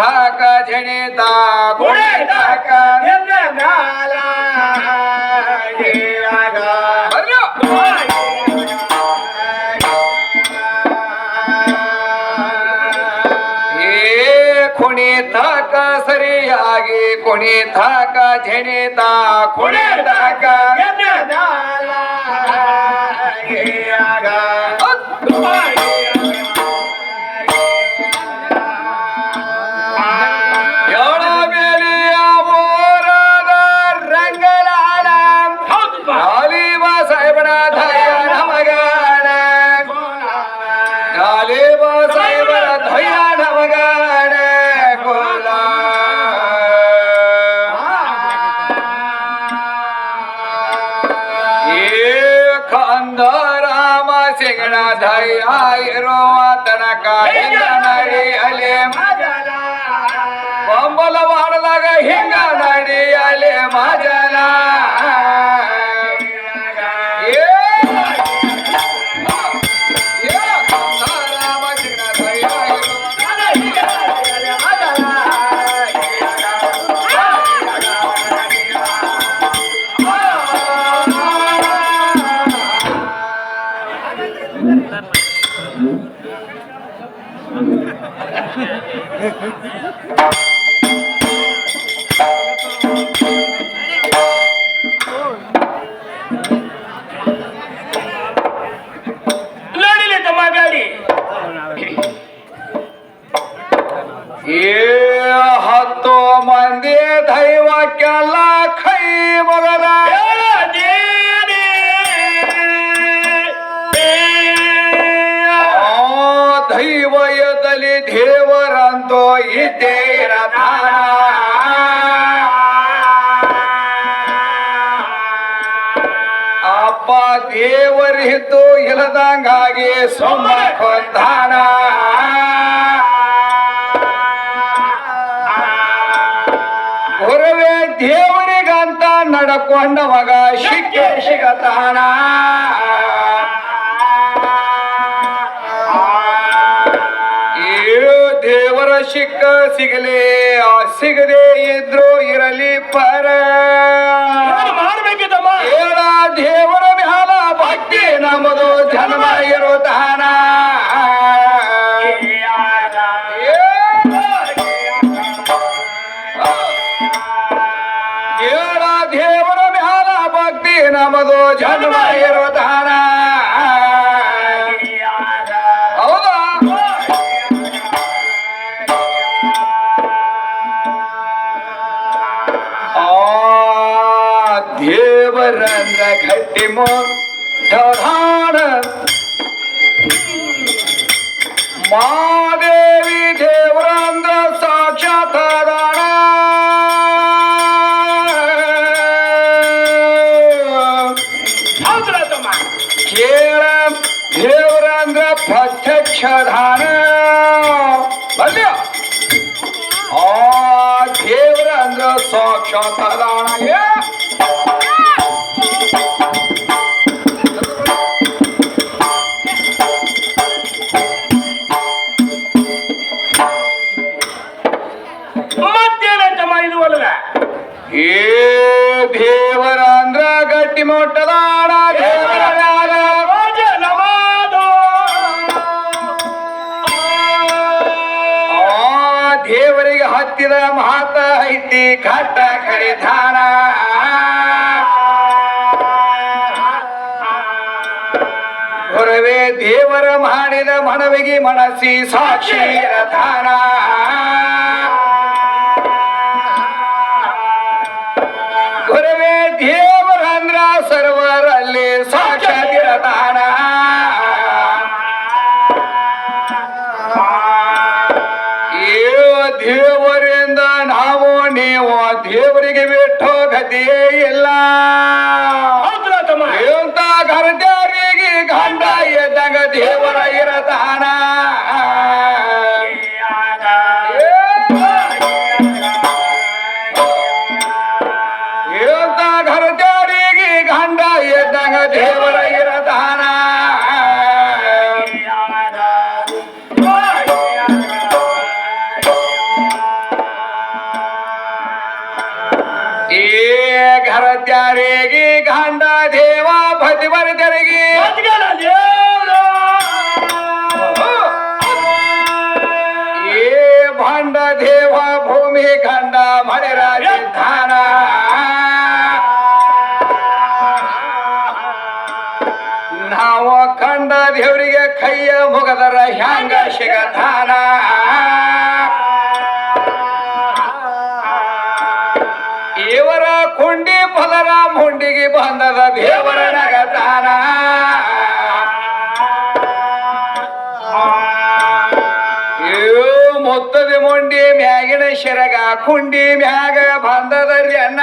ढाक झेणेता घोडे ढाक झाला कोणी थाक सरी आगे कोणी थाक झेणेता खोडे ढाक झाला ಇರುವ ತನಕ ಅಲೆ ಬಂಬಲ ಮಾಡದಾಗ ಹಿಂಗ ದೇವರಿದ್ದು ಇಲ್ಲದಂಗಾಗಿ ಸುಮ್ಮ ಕೊಂದಾನ ಹೊರವೇ ದೇವರಿಗಂತ ನಡ್ಕೊಂಡ ಮಗ ಶಿಕ್ಕೆ ಸಿಗತಾನ. ದೇವರ ಶಿಕ್ಕ ಸಿಗಲಿ, ಆ ಸಿಗದೆ ಇದ್ರು ಇರಲಿ ಪರ. ಜನ್ಮ ಇರುತ್ತಾನ ಏಳ ದೇವರ ಮ್ಯಾಲ ಭಕ್ತಿ ನಮದು ಜನ್ಮ ಇರುತ್ತಾನ ಹೌದಾ? ಆ ಕ್ಷತರಾಣಯೇ ಏ ದೇವರ ಅಂದ್ರ ಗಟ್ಟಿ ಮೊಟ್ಟದಾಡ ಆ ದೇವರಿಗೆ ಹತ್ತಿದ ಮಹಾತ ಐತಿ ಕಟ್ಟ ಕಡಿದಾನ ಹೊರವೇ ದೇವರ ಮಾಡಿದ ಮನವಿಗೆ ಮನಸ್ಸಿ ಸಾಕ್ಷಿ ರಥಾನ ಜರಿಗೆ ಏ ಭಾಂಡ ದೇವ ಭೂಮಿ ಖಂಡ ಮಳೆ ರಾಜಧಾನ ನಾವ ಕಂಡ ದೇವರಿಗೆ ಕೈಯ ಮುಗದರ ಹ್ಯಾಂಗ ಸಿಗಧಾನ ಇವರ ಕುಂಡಿ ಪದರ ಮುಂಡಿಗೆ ಬಂದದ ದೇವರ ಶರಗ ಕುಂಡಿ ಮ್ಯಾಗ ಬಂದದರಿ ಅಣ್ಣ.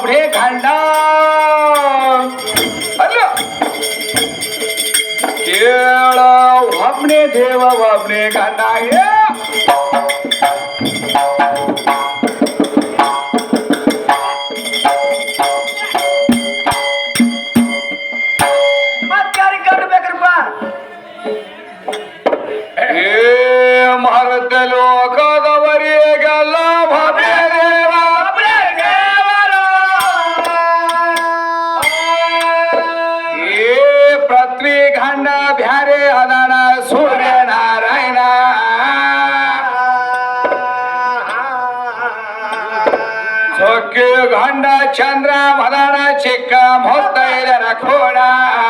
कपडे घालणार केळ वापणे देव वापणे घालणार i'll stay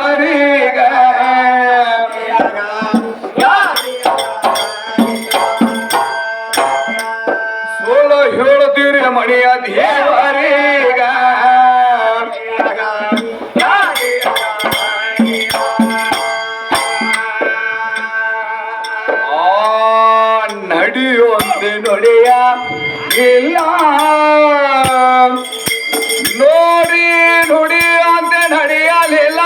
ನುಡಿಯ ಇಲ್ಲ. ನೋಡಿ ನುಡಿಯುವಂತೆ ನಡೆಯಲಿಲ್ಲ.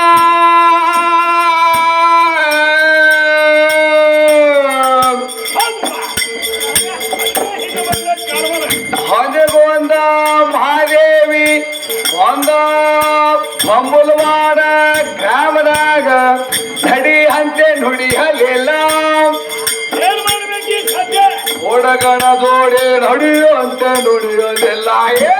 ಮಂಗಲವಾರ ಗ್ರಾಮದಾಗ ನಡಿ ಅಂತೆ ನುಡಿಯಲಿಲ್ಲ. ಹುಡುಗನ ಜೋಡಿ ನಡೆಯುವಂತೆ ನುಡಿಯೋದೆಲ್ಲ ಏ!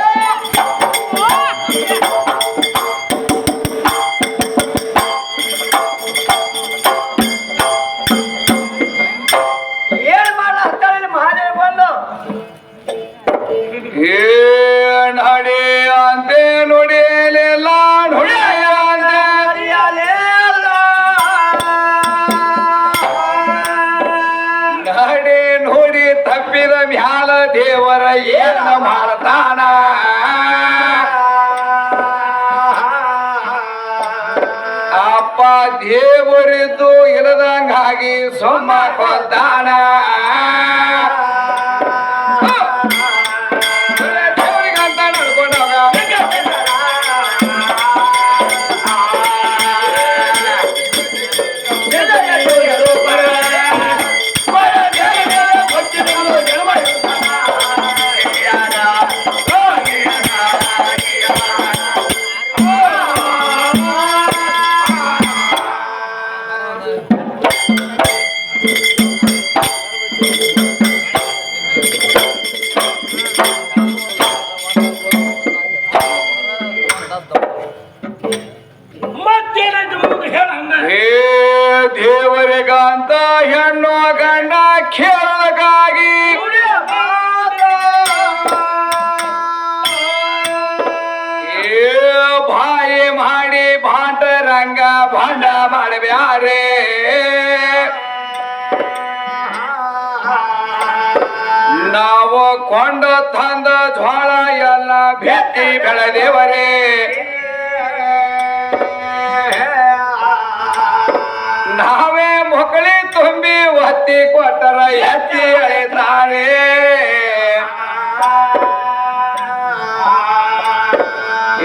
ಮೊಕಳಿ ತುಂಬಿ ಒತ್ತಿ ಕೊಟ್ಟರ ಎತ್ತಿ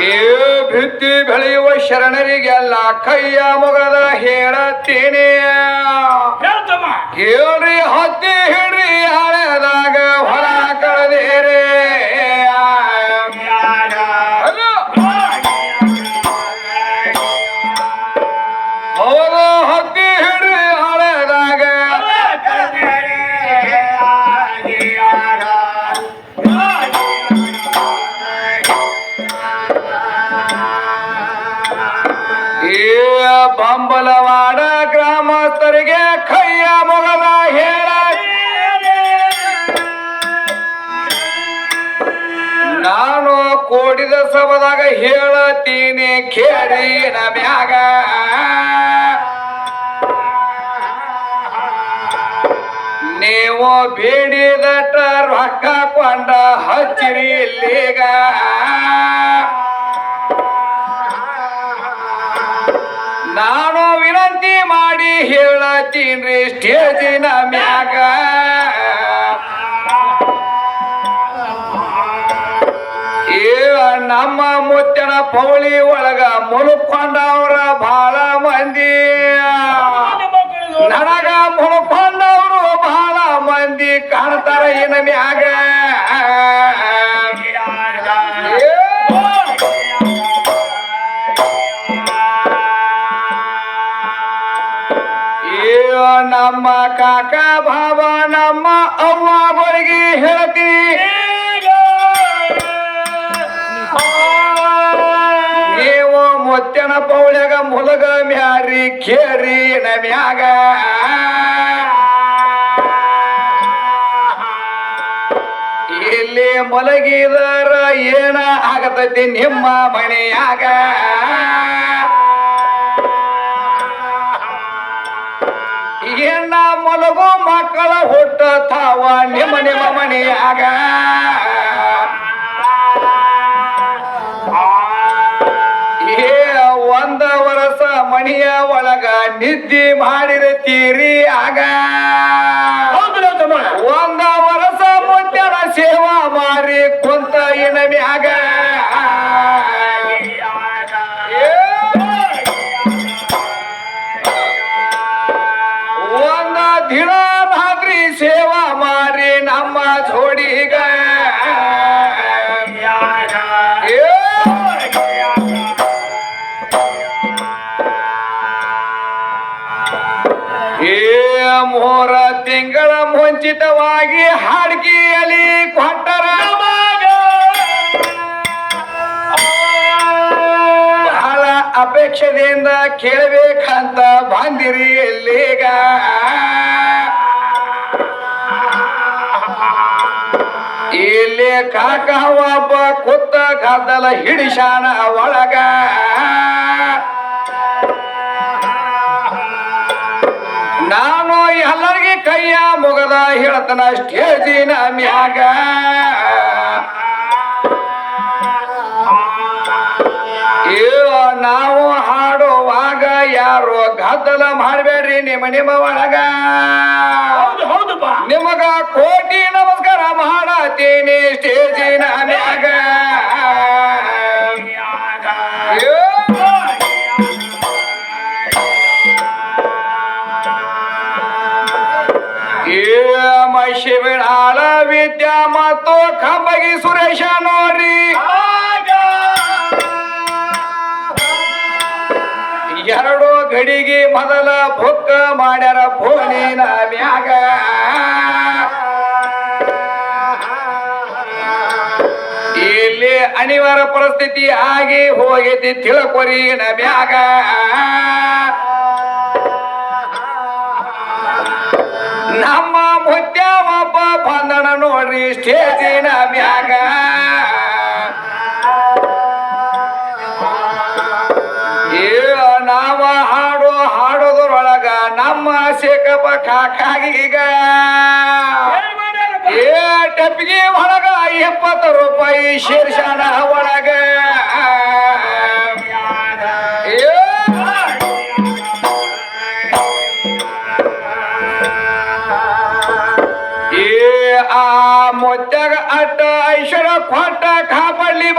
ಏ ಭಿತ್ತಿ ಬೆಳೆಯುವ ಶರಣರಿಗೆಲ್ಲ ಕೈಯ ಮೊಗದ ಹೇಳತ್ತೀನಿ. ಕೇಳ್ರಿ ಹತ್ತಿ ಹಿಡ್ರಿ ಹಳೆದಾಗ ಹೊರ ಕಳೆದೇರೆ. ಸಭದಾಗ ಹೇಳತೀನಿ ಕೇಳಿ ಮ್ಯಾಗ ನೀವು ಬೇಡಿದಟ ರೊಕ್ಕ ಕೊಂಡ ಹಚ್ಚಿರಿ ಇಲ್ಲಿಗ. ನಾನು ವಿನಂತಿ ಮಾಡಿ ಹೇಳತ್ತೀನ್ರಿ ಸ್ಟೇಜಿನ ಮ್ಯಾಗ. ನಮ್ಮ ಮುತ್ತಿನ ಪೌಳಿ ಒಳಗ ಮುಳುಕೊಂಡವ್ರ ಬಹಳ ಮಂದಿ. ನನಗ ಮುಳುಕೊಂಡವ್ರು ಬಹಳ ಮಂದಿ ಕಾಣ್ತಾರ ಇನ್ನ ಮ್ಯಾಗ. ನಮ್ಮ ಕಾಕ ಭಾವ ನಮ್ಮ ಅವ್ವಗಳಿಗೆ ಹೇಳ್ತೀನಿ. ಜನ ಪೌಳ್ಯಾಗ ಮುಲಗ ಮ್ಯಾರಿ ಕೇರಿ ನಮ್ಯಾಗ. ಇಲ್ಲಿ ಮಲಗಿದರ ಏನ ಆಗತೈತಿ ನಿಮ್ಮ ಮನೆಯಾಗ? ಏನ ಮಲಗೋ ಮಕ್ಕಳ ಹುಟ್ಟ ತಾವ ನಿಮ್ಮ ನಿಮ್ಮ ಮನೆಯಾಗ? ಮಣಿಯ ಒಳಗ ನಿದ್ದೆ ಮಾಡಿರತೀರಿ ಆಗ. ಒಂದ ವರ್ಷ ಮುದ್ದನ ಸೇವಾ ಮಾರಿ ಮುಂಚಿತವಾಗಿ ಹಾಡ್ಗಿಯಲ್ಲಿ ಕೊಟ್ಟರ ಬಹಳ ಅಪೇಕ್ಷೆಯಿಂದ ಕೇಳಬೇಕಂತ ಬಂದಿರಿ ಎಲ್ಲಿಗ ಇಲ್ಲಿ ಕಾಕ ಒಬ್ಬ ಕುತ್ತ ಗದ್ದಲ ಹಿಡಿಶಾನ ಒಳಗ. ಕೈಯ ಮುಗದ ಹೇಳ್ತನ ಸ್ಟೇಜಿನ ಮ್ಯಾಗ ನಾವು ಹಾಡುವಾಗ ಯಾರು ಗದ್ದಲ ಮಾಡಬೇಡ್ರಿ ನಿಮ್ಮ ನಿಮ್ಮ ಒಳಗ. ನಿಮಗ ಕೋಟಿ ನಮಸ್ಕಾರ ಮಾಡತೀನಿ ಸ್ಟೇಜಿನ ಮ್ಯಾಗ. ಮತ್ತು ಕಂಬಗಿ ಸುರೇಶ ನೋಡ್ರಿ. ಎರಡು ಗಡಿಗೆ ಮೊದಲ ಬುಕ್ಕ ಮಾಡ್ಯಾರ ಫೋನಿನ ಮ್ಯಾಗ ಇಲ್ಲಿ ಅನಿವಾರ್ಯ ಪರಿಸ್ಥಿತಿ ಆಗಿ ಹೋಗೈತಿ ತಿಳ್ಕೊರಿ ಮ್ಯಾಗ ನಮ್ಮ ಬಂದಣ ನೋಡ್ರಿ ಸ್ಟೇಜಿನ ಮ್ಯಾಗ ನಾವ ಹಾಡು ಹಾಡೋದ್ರೊಳಗ ನಮ್ಮ ಶೇಖಪ್ಪ ಕಾಕಾಗೀಗ? ಏ, ಟಪ್ಪಿಗೆ ಒಳಗ ಎಪ್ಪತ್ತು ರೂಪಾಯಿ ಶೀರ್ಷಾನ ಒಳಗ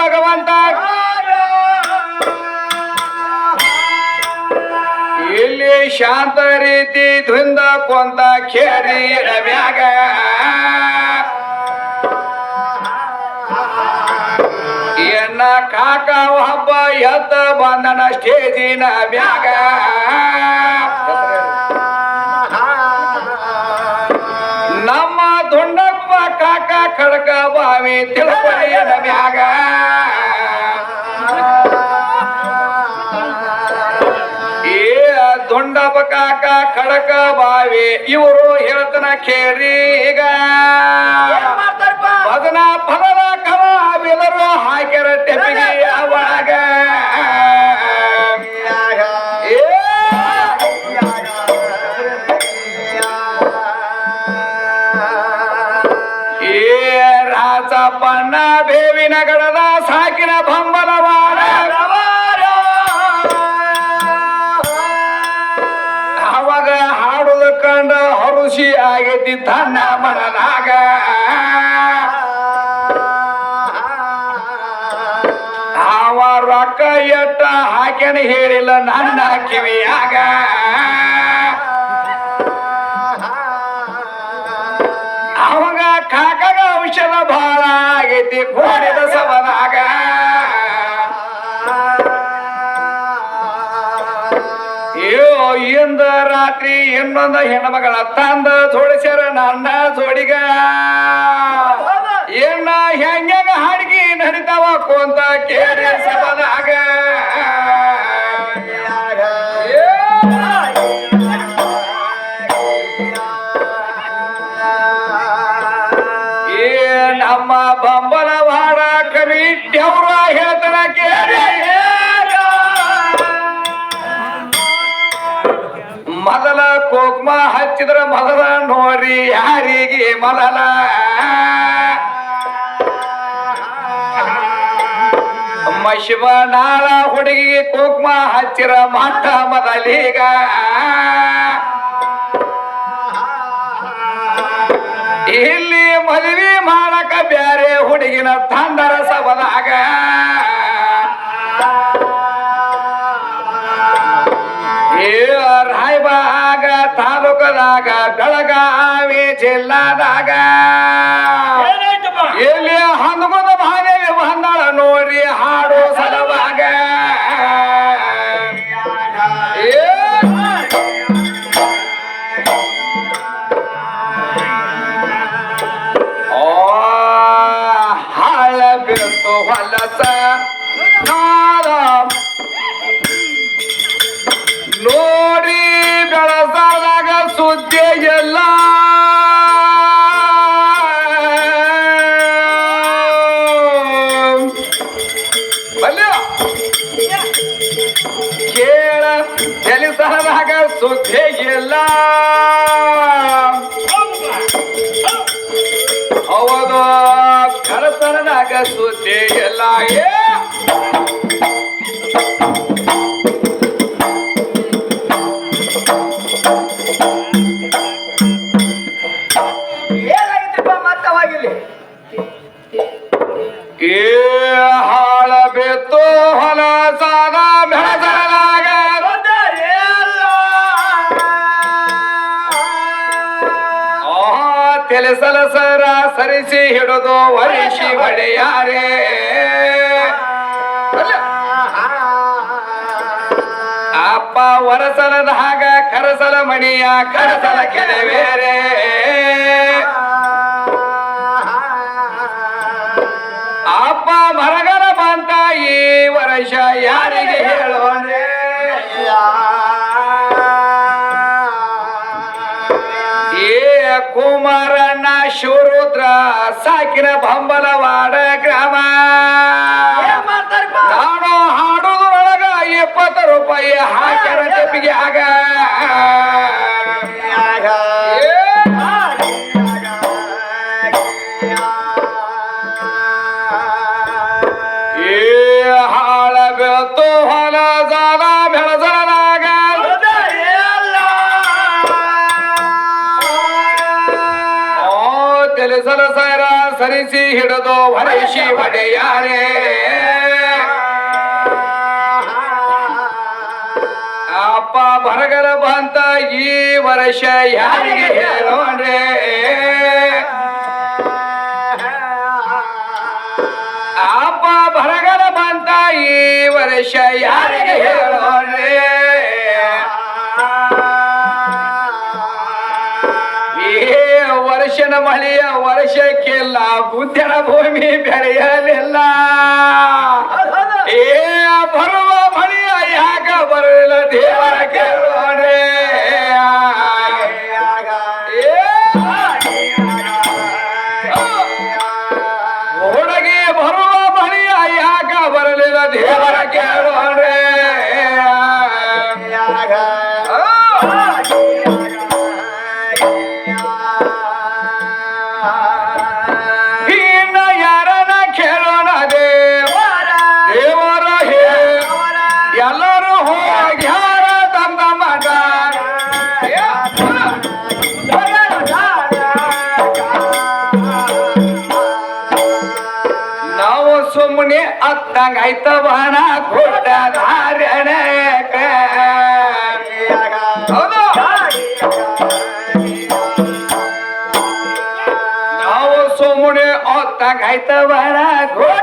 ಭಗವಂತ. ಇಲ್ಲಿ ಶಾಂತ ರೀತಿ ಧೃಂದ ಕೊಂತ ಖೇರಿ ಮ್ಯಾಗ. ಎನ್ನ ಕಾಕ ಹಬ್ಬ ಎತ್ತ ಬಂದನ ಸ್ಟೇಜಿನ ಮ್ಯಾಗ. ಬಾವಿ ತಿಳ್ಕೊಳಿಯನ ಮ್ಯಾಗ. ಏ ದುಂಡಪ್ಪ ಕಾಕ ಖಡಕ ಬಾವಿ ಇವರು ಹೇಳ್ತನ ಕೇಳಿ ಈಗ. ಅದನ್ನ ಫಲದ ಕವ ಬಿದರು ಹಾಕ್ಯಾರ ಟೆಪ್ಪಿಗೆ. ಹಾಕ್ಯಾನ ಹೇಳಿಲ್ಲ ನನ್ನ ಕಿವಿಯಾಗ ಅವಾಗ ಕಾಕಗ ಔಷಧ ಬಹಳ ಆಗೈತಿ ಕೋಡಿದ ಸವನಾಗ. ಇಂದ ರಾತ್ರಿ ಇನ್ನೊಂದ ಹೆಣ್ಮಗಳ ತಂದ ಜೋಡಿಸ್ಯಾರ ನನ್ನ ಜೋಡಿಗ. ಏನ ಹೆಂಗ ಹಾಡಿಗೆ ನಡಿತಾವ ಕೊಂತ ಕೇಳಿ ಸಬದಾಗ ಹೇಳ್ತಾರ ಕೇಳಿ ಮೊದಲ ಕೋಕ್ಮ ಹಚ್ಚಿದ್ರ ಮೊದಲ ನೋಡ್ರಿ ಯಾರಿಗೆ ಮೊದಲ? ಮಶಿವ ನಾಳ ಹುಡುಗಿಗೆ ಕೋಕ್ಮ ಹಚ್ಚಿರ ಮಾಟ ಮೊದಲೀಗ. ಇಲ್ಲಿ ಮದುವೆ ಮಾಡಕ ಬ್ಯಾರೆ ಹುಡುಗಿನ ತಂದರ ಸವದಾಗ. ರಾಯಬಾಗ ತಾಲೂಕದಾಗ ಬೆಳಗಾವಿ ಜಿಲ್ಲಾದಾಗ. ಎಲ್ಲಿ ಹನುಮದ ಭಾಗ ಬಂದಾಳ ನೋಡಿ ಹಾಡು ಸಲುವಾಗ ಹೊಲಸ ನಾದ ನೋಡಿ ಬೆಳಸಾದಾಗ ಸುದ್ದಿ ಎಲ್ಲ ಕೇಳ ಕೆಲಸದಾಗ ಸುದ್ದಿ ಎಲ್ಲ ಕಳಸನದಾಗ ಸುದ್ದಿ ಏ! ತಿಳಿಸಲ ಸರ ಸರಿಸಿ ಹಿಡಿದು ವರಿಸಿ ಬಡೆಯಾರೆ ಅಪ್ಪ ವರಸಲದಾಗ ಕರಸಲ ಮಣಿಯ, ಕರಸಲ ಕೆಲವೇರೆ. ಅಪ್ಪ ಮರಗರ ಬಂತ ಈ ವರ್ಷ ಸಾಕಿನ ಬಂಬಲವಾಡ ಗ್ರಾಮ. ನಾನು ಹಾಡುದ್ರೊಳಗ ಇಪ್ಪತ್ತು ರೂಪಾಯಿ ಹಾಕ್ಯಾರ ಟೆಪ್ಪಿಗೆ ಆಗ. ಏ, ಸರಿಸಿ ಹಿಡಿದು ಹೊರಿಸಿ ಒಡೆಯಾರೆ ಅಪ್ಪ ಬರಗರ ಬಂತ ಈ ವರ್ಷ ಯಾರಿಗೆ ಹೇಳೋಣ್ರೆ? ಅಪ್ಪ ಬರಗರ ಬಂತ ಈ ವರ್ಷ ಯಾರಿಗೆ ಹೇಳೋಣ್ರೆ? ವರ್ಷನ ಮಳೆಯ ವರ್ಷಕ್ಕಿಲ್ಲ ಬುದ್ಧನ ಭೂಮಿ ಬೆಳೆಯಲಿಲ್ಲ. ಏ, ಬರುವ ಮಳೆಯ ಯಾಕ ಬರಲಿಲ್ಲ ದೇವರ ಕೇಳೋಣೆ ಒಳಗೆ ಬರುವ ಮಳೆಯ ಯಾಕ ಬರಲಿಲ್ಲ ದೇವರ ಕೇಳೋಣೆ ಆಯ್ತವನ ಕೊಟ್ಟ ಧಾರಣೆಕ ಹೌದು? ನಾವು ಸುಮ್ಮನೆ ಅತ್ತಂಗ ಕೈತವನ ಕೊಟ್ಟ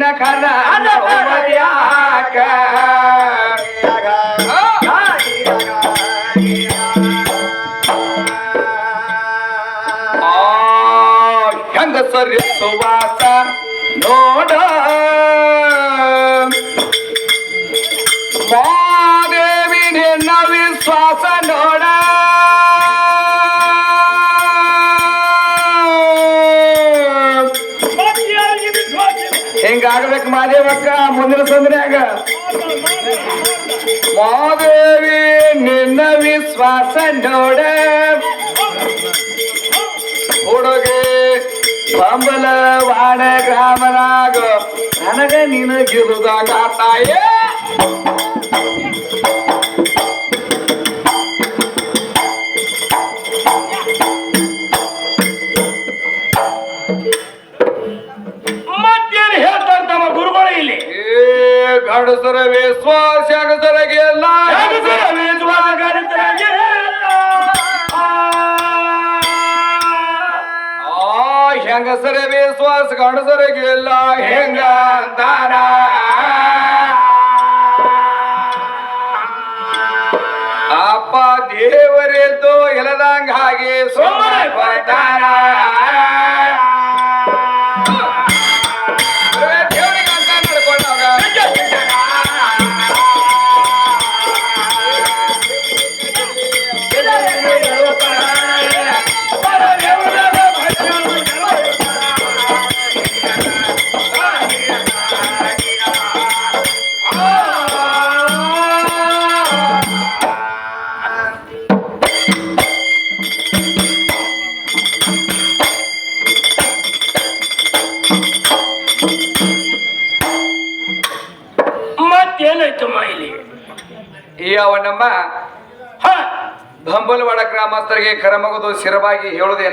ಹುಡುಗಿಗೆ ವಿನಕನ ಯಾಕ ಮಾದೇವಕ್ಕ ಮುಂದಿನ ಸಂದ್ರ್ಯಾಗ ಮಾದೇವಿ ನಿನ್ನ ವಿಶ್ವಾಸ ನೋಡ. ಹುಡುಗಿ ಬಂಬಲ ವಾಡ ಗ್ರಾಮನಾಗ. ನನಗ ನಿನಗಿರುದಾಗ ತಾಯೇ. ಗಂಡಸರ ವಿಶ್ವಾಸ ಹೆಂಗಸರಗೆಲ್ಲ ಹೆಂಗಸರ ವಿಶ್ವಾಸ ಗಣಿತರಾಗಿ ಆ ಹೆಂಗಸರ ವಿಶ್ವಾಸ ಗಂಡಸರಿಗೆಲ್ಲ ಹೆಂಗ ಅಂತಾರ ಅಪ್ಪ ದೇವರೆದ್ದು ಎಲದಂಗ ಹಾಗೆ ಸುಮ್ಮನೆ ಬರ್ತಾರ ಬಂಬಲವಾಡ ಗ್ರಾಮಸ್ಥರಿಗೆ ಕರಮಗದು ಶಿರವಾಗಿ ಹೇಳುವುದೇ